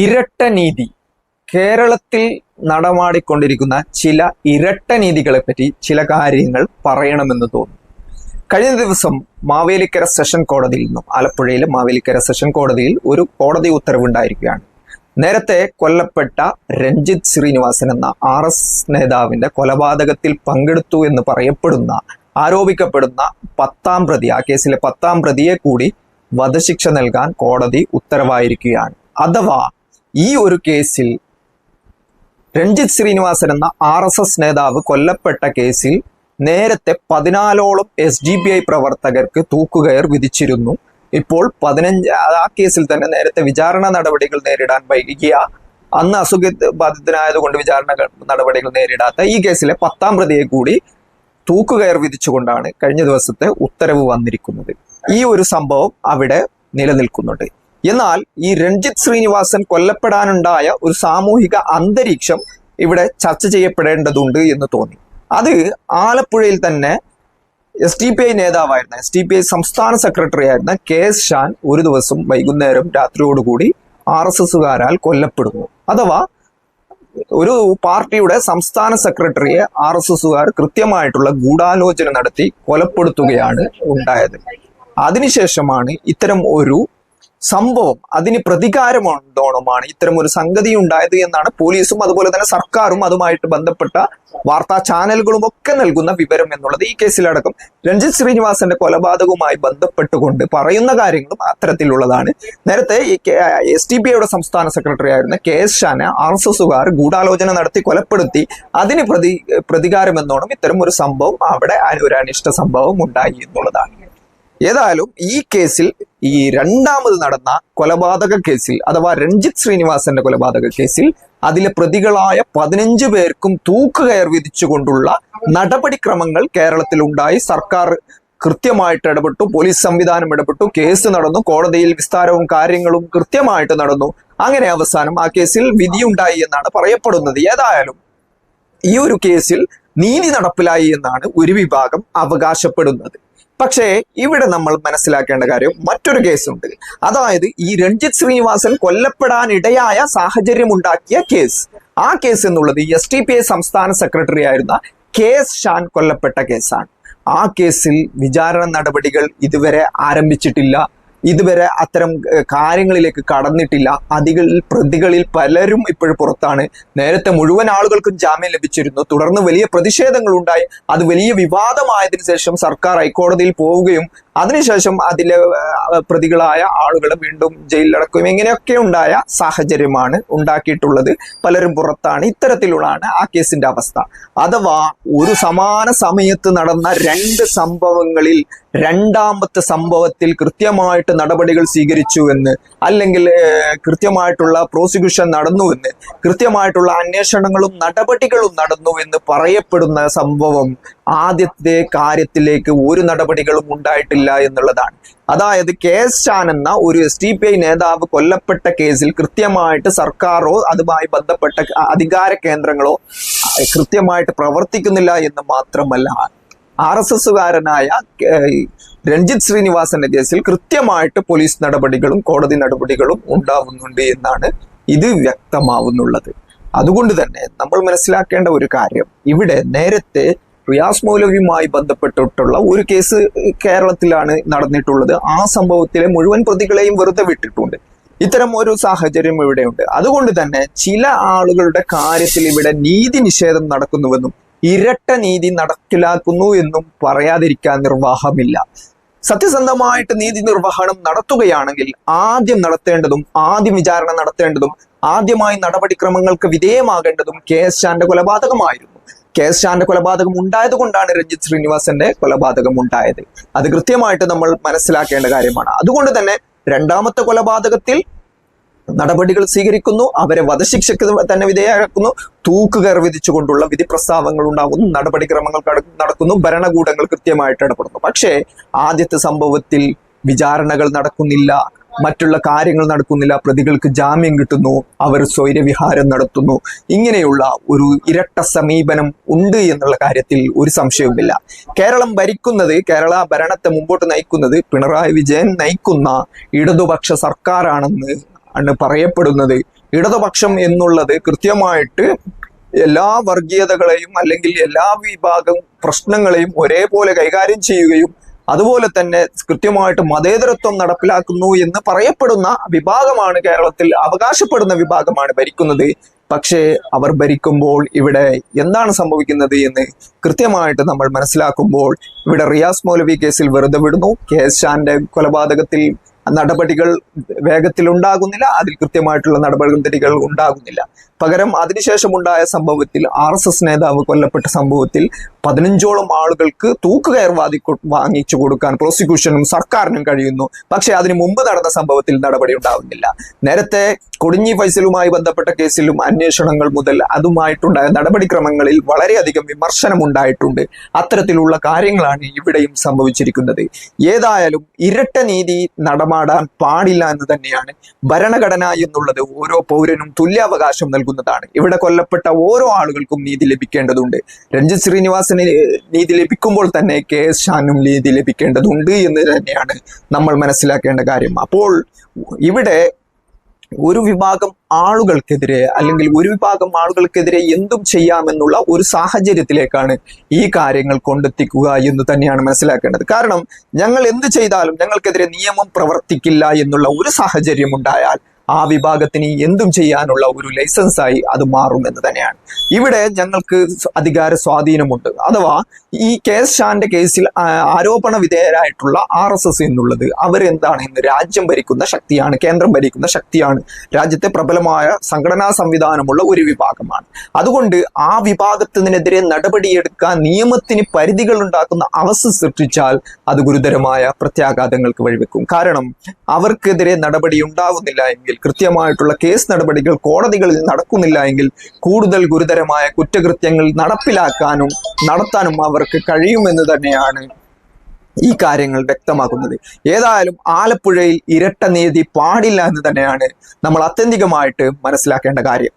ഇരട്ട നീതി. കേരളത്തിൽ നടമാടിക്കൊണ്ടിരിക്കുന്ന ചില ഇരട്ട നീതികളെ പറ്റി ചില കാര്യങ്ങൾ പറയണമെന്ന് തോന്നുന്നു. കഴിഞ്ഞ ദിവസം മാവേലിക്കര സെഷൻ കോടതിയിൽ നിന്നും ആലപ്പുഴയിലെ മാവേലിക്കര സെഷൻ കോടതിയിൽ ഒരു കോടതി ഉത്തരവുണ്ടായിരിക്കുകയാണ്. നേരത്തെ കൊല്ലപ്പെട്ട രഞ്ജിത്ത് ശ്രീനിവാസൻ എന്ന ആർ എസ് നേതാവിന്റെ കൊലപാതകത്തിൽ പങ്കെടുത്തു എന്ന് പറയപ്പെടുന്ന ആരോപിക്കപ്പെടുന്ന പത്താം പ്രതി ആ കേസിലെ പത്താം പ്രതിയെ കൂടി വധശിക്ഷ നൽകാൻ കോടതി ഉത്തരവായിരിക്കുകയാണ്. അഥവാ ഈ ഒരു കേസിൽ രഞ്ജിത് ശ്രീനിവാസൻ എന്ന ആർ എസ് എസ് നേതാവ് കൊല്ലപ്പെട്ട കേസിൽ നേരത്തെ പതിനാലോളം എസ് ഡി ബി ഐ പ്രവർത്തകർക്ക് തൂക്കുകയർ വിധിച്ചിരുന്നു. ഇപ്പോൾ പതിനഞ്ച് ആ കേസിൽ തന്നെ നേരത്തെ വിചാരണ നടപടികൾ നേരിടാൻ വൈകിയ അന്ന് അസുഖ ബാധിതനായതുകൊണ്ട് വിചാരണ നടപടികൾ നേരിടാത്ത ഈ കേസിലെ പത്താം പ്രതിയെ കൂടി തൂക്കുകയർ വിധിച്ചുകൊണ്ടാണ് കഴിഞ്ഞ ദിവസത്തെ ഉത്തരവ് വന്നിരിക്കുന്നത്. ഈ ഒരു സംഭവം അവിടെ നിലനിൽക്കുന്നുണ്ട്. എന്നാൽ ഈ രഞ്ജിത്ത് ശ്രീനിവാസൻ കൊല്ലപ്പെടാനുണ്ടായ ഒരു സാമൂഹിക അന്തരീക്ഷം ഇവിടെ ചർച്ച ചെയ്യപ്പെടേണ്ടതുണ്ട് എന്ന് തോന്നി. അത് ആലപ്പുഴയിൽ തന്നെ എസ് ടി പി ഐ നേതാവായിരുന്ന എസ് ടി പി ഐ സംസ്ഥാന സെക്രട്ടറി ആയിരുന്ന കെ എസ് ഷാൻ ഒരു ദിവസം വൈകുന്നേരം രാത്രിയോടുകൂടി ആർ എസ് എസുകാരാൽ കൊല്ലപ്പെടുന്നു. അഥവാ ഒരു പാർട്ടിയുടെ സംസ്ഥാന സെക്രട്ടറിയെ ആർ എസ് എസുകാർ കൃത്യമായിട്ടുള്ള ഗൂഢാലോചന നടത്തി കൊലപ്പെടുത്തുകയാണ് ഉണ്ടായത്. അതിനുശേഷമാണ് ഇത്തരം ഒരു സംഭവം അതിന് പ്രതികാരമുണ്ടോണമാണ് ഒരു സംഗതി ഉണ്ടായത് എന്നാണ് പോലീസും അതുപോലെ തന്നെ സർക്കാരും അതുമായിട്ട് ബന്ധപ്പെട്ട വാർത്താ ചാനലുകളും ഒക്കെ നൽകുന്ന വിവരം എന്നുള്ളത് ഈ കേസിലടക്കം രഞ്ജിത് ശ്രീനിവാസന്റെ കൊലപാതകവുമായി ബന്ധപ്പെട്ടുകൊണ്ട് പറയുന്ന കാര്യങ്ങളും അത്തരത്തിലുള്ളതാണ്. നേരത്തെ എസ് ടി പി ഐയുടെ സംസ്ഥാന സെക്രട്ടറി ആയിരുന്ന കെ എസ് ഷാന ആർ എസ് എസുകാർ ഗൂഢാലോചന നടത്തി കൊലപ്പെടുത്തി അതിന് പ്രതി പ്രതികാരമെന്നോണം ഇത്തരം ഒരു സംഭവം അവിടെ ഒരു അനിഷ്ട സംഭവം ഉണ്ടായി എന്നുള്ളതാണ്. ഏതായാലും ഈ കേസിൽ ഈ രണ്ടാമത് നടന്ന കൊലപാതക കേസിൽ അഥവാ രഞ്ജിത്ത് ശ്രീനിവാസന്റെ കൊലപാതക കേസിൽ അതിലെ പ്രതികളായ പതിനഞ്ച് പേർക്കും തൂക്കുകയർ വിധിച്ചുകൊണ്ടുള്ള നടപടിക്രമങ്ങൾ കേരളത്തിൽ ഉണ്ടായി. സർക്കാർ കൃത്യമായിട്ട് ഇടപെട്ടു പോലീസ് സംവിധാനം ഇടപെട്ടു കേസ് നടന്നു കോടതിയിൽ വിസ്താരവും കാര്യങ്ങളും കൃത്യമായിട്ട് നടന്നു. അങ്ങനെ അവസാനം ആ കേസിൽ വിധിയുണ്ടായി എന്നാണ് പറയപ്പെടുന്നത്. ഏതായാലും ഈ ഒരു കേസിൽ നീതി നടപ്പിലായി എന്നാണ് ഒരു വിഭാഗം അവകാശപ്പെടുന്നത്. പക്ഷേ ഇവിടെ നമ്മൾ മനസ്സിലാക്കേണ്ട കാര്യം മറ്റൊരു കേസുണ്ട്. അതായത് ഈ രഞ്ജിത് ശ്രീനിവാസൻ കൊല്ലപ്പെടാനിടയായ സാഹചര്യം ഉണ്ടാക്കിയ കേസ്. ആ കേസ് എന്നുള്ളത് എസ് ടി പി ഐ സംസ്ഥാന സെക്രട്ടറി ആയിരുന്ന കെ എസ് ഷാൻ കൊല്ലപ്പെട്ട കേസാണ്. ആ കേസിൽ വിചാരണ നടപടികൾ ഇതുവരെ ആരംഭിച്ചിട്ടില്ല. ഇതുവരെ അത്തരം കാര്യങ്ങളിലേക്ക് കടന്നിട്ടില്ല. അതികളിൽ പ്രതികളിൽ പലരും ഇപ്പോഴും പുറത്താണ്. നേരത്തെ മുഴുവൻ ആളുകൾക്കും ജാമ്യം ലഭിച്ചിരുന്നു. തുടർന്ന് വലിയ പ്രതിഷേധങ്ങൾ ഉണ്ടായി അത് വലിയ വിവാദമായതിനു ശേഷം സർക്കാർ ഹൈക്കോടതിയിൽ പോവുകയും അതിനുശേഷം അതിലെ പ്രതികളായ ആളുകൾ വീണ്ടും ജയിലിലടക്കും. ഇങ്ങനെയൊക്കെ ഉണ്ടായ സാഹചര്യമാണ് ഉണ്ടാക്കിയിട്ടുള്ളത്. പലരും പുറത്താണ്. ഇത്തരത്തിലുള്ളതാണ് ആ കേസിന്റെ അവസ്ഥ. അഥവാ ഒരു സമാന സമയത്ത് നടന്ന രണ്ട് സംഭവങ്ങളിൽ രണ്ടാമത്തെ സംഭവത്തിൽ കൃത്യമായിട്ട് നടപടികൾ സ്വീകരിച്ചു എന്ന് അല്ലെങ്കിൽ കൃത്യമായിട്ടുള്ള പ്രോസിക്യൂഷൻ നടന്നു എന്ന് കൃത്യമായിട്ടുള്ള അന്വേഷണങ്ങളും നടപടികളും നടന്നു എന്ന് പറയപ്പെടുന്ന സംഭവം ആദ്യത്തെ കാര്യത്തിലേക്ക് ഒരു നടപടികളും ഉണ്ടായിട്ടില്ല. എന്നുള്ളതാണ്. അതായത് കെ എസ് ഷാൻ എന്ന ഒരു എസ് ഡി പി ഐ നേതാവ് കൊല്ലപ്പെട്ട കേസിൽ കൃത്യമായിട്ട് സർക്കാരോ അതുമായി ബന്ധപ്പെട്ട അധികാര കേന്ദ്രങ്ങളോ കൃത്യമായിട്ട് പ്രവർത്തിക്കുന്നില്ല എന്ന് മാത്രമല്ല ആർ എസ് എസുകാരനായ രഞ്ജിത് ശ്രീനിവാസന്റെ കേസിൽ കൃത്യമായിട്ട് പോലീസ് നടപടികളും കോടതി നടപടികളും ഉണ്ടാവുന്നുണ്ട് എന്നാണ് ഇത് വ്യക്തമാവുന്നുള്ളത്. അതുകൊണ്ട് തന്നെ നമ്മൾ മനസ്സിലാക്കേണ്ട ഒരു കാര്യം ഇവിടെ നേരത്തെ റിയാസ് മൗലവിയുമായി ബന്ധപ്പെട്ടിട്ടുള്ള ഒരു കേസ് കേരളത്തിലാണ് നടന്നിട്ടുള്ളത്. ആ സംഭവത്തിലെ മുഴുവൻ പ്രതികളെയും വെറുതെ വിട്ടിട്ടുണ്ട്. ഇത്തരം ഒരു സാഹചര്യം ഇവിടെയുണ്ട്. അതുകൊണ്ട് തന്നെ ചില ആളുകളുടെ കാര്യത്തിൽ ഇവിടെ നീതി നിഷേധം നടക്കുന്നുവെന്നും ഇരട്ട നീതി നടപ്പിലാക്കുന്നു എന്നും പറയാതിരിക്കാൻ നിർവാഹമില്ല. സത്യസന്ധമായിട്ട് നീതി നിർവഹണം നടത്തുകയാണെങ്കിൽ ആദ്യം നടത്തേണ്ടതും ആദ്യം വിചാരണ നടത്തേണ്ടതും ആദ്യമായി നടപടിക്രമങ്ങൾക്ക് വിധേയമാകേണ്ടതും കെ എസ് ഷാന്റെ കൊലപാതകമായിരുന്നു. കെ എസ് ഷാന്റെ കൊലപാതകം ഉണ്ടായത് കൊണ്ടാണ് രഞ്ജിത്ത് ശ്രീനിവാസന്റെ കൊലപാതകം ഉണ്ടായത്. അത് കൃത്യമായിട്ട് നമ്മൾ മനസ്സിലാക്കേണ്ട കാര്യമാണ്. അതുകൊണ്ട് തന്നെ രണ്ടാമത്തെ കൊലപാതകത്തിൽ നടപടികൾ സ്വീകരിക്കുന്നു അവരെ വധശിക്ഷയ്ക്ക് തന്നെ വിധേയരാക്കുന്നു തൂക്കുകയർ വിധിച്ചുകൊണ്ടുള്ള വിധി പ്രസ്താവങ്ങൾ ഉണ്ടാകുന്നു നടപടിക്രമങ്ങൾ നടക്കുന്നു ഭരണകൂടങ്ങൾ കൃത്യമായിട്ട് ഇടപെടുന്നു. പക്ഷേ ആദ്യത്തെ സംഭവത്തിൽ വിചാരണകൾ നടക്കുന്നില്ല. മറ്റുള്ള കാര്യങ്ങൾ നടക്കുന്നില്ല പ്രതികൾക്ക് ജാമ്യം കിട്ടുന്നു അവർ സ്വൈര്യവിഹാരം നടത്തുന്നു. ഇങ്ങനെയുള്ള ഒരു ഇരട്ട സമീപനം ഉണ്ട് എന്നുള്ള കാര്യത്തിൽ ഒരു സംശയവുമില്ല. കേരളം ഭരിക്കുന്നത് കേരള ഭരണത്തെ മുമ്പോട്ട് നയിക്കുന്നത് പിണറായി വിജയൻ നയിക്കുന്ന ഇടതുപക്ഷ സർക്കാരാണെന്ന് ആണ് പറയപ്പെടുന്നത്. ഇടതുപക്ഷം എന്നുള്ളത് കൃത്യമായിട്ട് എല്ലാ വർഗീയതകളെയും അല്ലെങ്കിൽ എല്ലാ വിഭാഗം പ്രശ്നങ്ങളെയും ഒരേപോലെ കൈകാര്യം ചെയ്യുകയും അതുപോലെ തന്നെ കൃത്യമായിട്ട് മതേതരത്വം നടപ്പിലാക്കുന്നു എന്ന് പറയപ്പെടുന്ന വിഭാഗമാണ് കേരളത്തിൽ അവകാശപ്പെടുന്ന വിഭാഗമാണ് ഭരിക്കുന്നത്. പക്ഷേ അവർ ഭരിക്കുമ്പോൾ ഇവിടെ എന്താണ് സംഭവിക്കുന്നത് എന്ന് കൃത്യമായിട്ട് നമ്മൾ മനസ്സിലാക്കുമ്പോൾ ഇവിടെ റിയാസ് മൗലവി കേസിൽ വെറുതെ വിടുന്നു. കെ എസ് ഷാന്റെ കൊലപാതകത്തിൽ നടപടികൾ വേഗത്തിൽ ഉണ്ടാകുന്നില്ല. അതിൽ കൃത്യമായിട്ടുള്ള നടപടികൾ ഉണ്ടാകുന്നില്ല. പകരം അതിനുശേഷം ഉണ്ടായ സംഭവത്തിൽ ആർ എസ് എസ് നേതാവ് കൊല്ലപ്പെട്ട സംഭവത്തിൽ പതിനഞ്ചോളം ആളുകൾക്ക് തൂക്കുകയർ വാദി വാങ്ങിച്ചു കൊടുക്കാൻ പ്രോസിക്യൂഷനും സർക്കാരിനും കഴിയുന്നു. പക്ഷേ അതിനു മുമ്പ് നടന്ന സംഭവത്തിൽ നടപടി ഉണ്ടാവുന്നില്ല. നേരത്തെ കൊടിഞ്ഞി ഫൈസലുമായി ബന്ധപ്പെട്ട കേസിലും അന്വേഷണങ്ങൾ മുതൽ അതുമായിട്ടുണ്ടായ നടപടിക്രമങ്ങളിൽ വളരെയധികം വിമർശനം ഉണ്ടായിട്ടുണ്ട്. അത്തരത്തിലുള്ള കാര്യങ്ങളാണ് ഇവിടെയും സംഭവിച്ചിരിക്കുന്നത്. ഏതായാലും ഇരട്ട നീതി നടമാടാൻ പാടില്ല എന്ന് തന്നെയാണ് ഭരണഘടന എന്നുള്ളത് ഓരോ പൗരനും തുല്യാവകാശം നൽകുന്നതാണ്. ഇവിടെ കൊല്ലപ്പെട്ട ഓരോ ആളുകൾക്കും നീതി ലഭിക്കേണ്ടതുണ്ട്. രഞ്ജിത് ശ്രീനിവാസന് നീതി ലഭിക്കുമ്പോൾ തന്നെ കെ എസ് ഷാനും നീതി ലഭിക്കേണ്ടതുണ്ട് എന്ന് തന്നെയാണ് നമ്മൾ മനസ്സിലാക്കേണ്ട കാര്യം. അപ്പോൾ ഇവിടെ ഒരു വിഭാഗം ആളുകൾക്കെതിരെ അല്ലെങ്കിൽ ഒരു വിഭാഗം ആളുകൾക്കെതിരെ എന്തും ചെയ്യാമെന്നുള്ള ഒരു സാഹചര്യത്തിലേക്കാണ് ഈ കാര്യങ്ങൾ കൊണ്ടെത്തിക്കുക എന്ന് തന്നെയാണ് മനസ്സിലാക്കേണ്ടത്. കാരണം ഞങ്ങൾ എന്ത് ചെയ്താലും ഞങ്ങൾക്കെതിരെ നിയമം പ്രവർത്തിക്കില്ല എന്നുള്ള ഒരു സാഹചര്യം ഉണ്ടായാൽ ആ വിഭാഗത്തിന് എന്തും ചെയ്യാനുള്ള ഒരു ലൈസൻസായി അത് മാറും എന്ന് തന്നെയാണ്. ഇവിടെ ഞങ്ങൾക്ക് അധികാര സ്വാധീനമുണ്ട്. അഥവാ ഈ കെ എസ് ഷാന്റെ കേസിൽ ആരോപണ വിധേയരായിട്ടുള്ള ആർ എസ് എസ് എന്നുള്ളത് അവരെന്താണ് ഇന്ന് രാജ്യം ഭരിക്കുന്ന ശക്തിയാണ് കേന്ദ്രം ഭരിക്കുന്ന ശക്തിയാണ്. രാജ്യത്തെ പ്രബലമായ സംഘടനാ സംവിധാനമുള്ള ഒരു വിഭാഗമാണ്. അതുകൊണ്ട് ആ വിഭാഗത്തിനെതിരെ നടപടിയെടുക്കാൻ നിയമത്തിന് പരിധികൾ ഉണ്ടാക്കുന്ന അവസ്ഥ സൃഷ്ടിച്ചാൽ അത് ഗുരുതരമായ പ്രത്യാഘാതങ്ങൾക്ക് വഴിവെക്കും. കാരണം അവർക്കെതിരെ നടപടി ഉണ്ടാവുന്നില്ല എങ്കിൽ കൃത്യമായിട്ടുള്ള കേസ് നടപടികൾ കോടതികളിൽ നടക്കുന്നില്ല എങ്കിൽ കൂടുതൽ ഗുരുതരമായ കുറ്റകൃത്യങ്ങൾ നടപ്പിലാക്കാനും നടത്താനും അവർക്ക് കഴിയുമെന്ന് തന്നെയാണ് ഈ കാര്യങ്ങൾ വ്യക്തമാക്കുന്നത്. ഏതായാലും ആലപ്പുഴയിൽ ഇരട്ട നീതി പാടില്ല എന്ന് തന്നെയാണ് നമ്മൾ ആത്യന്തികമായിട്ട് മനസ്സിലാക്കേണ്ട കാര്യം.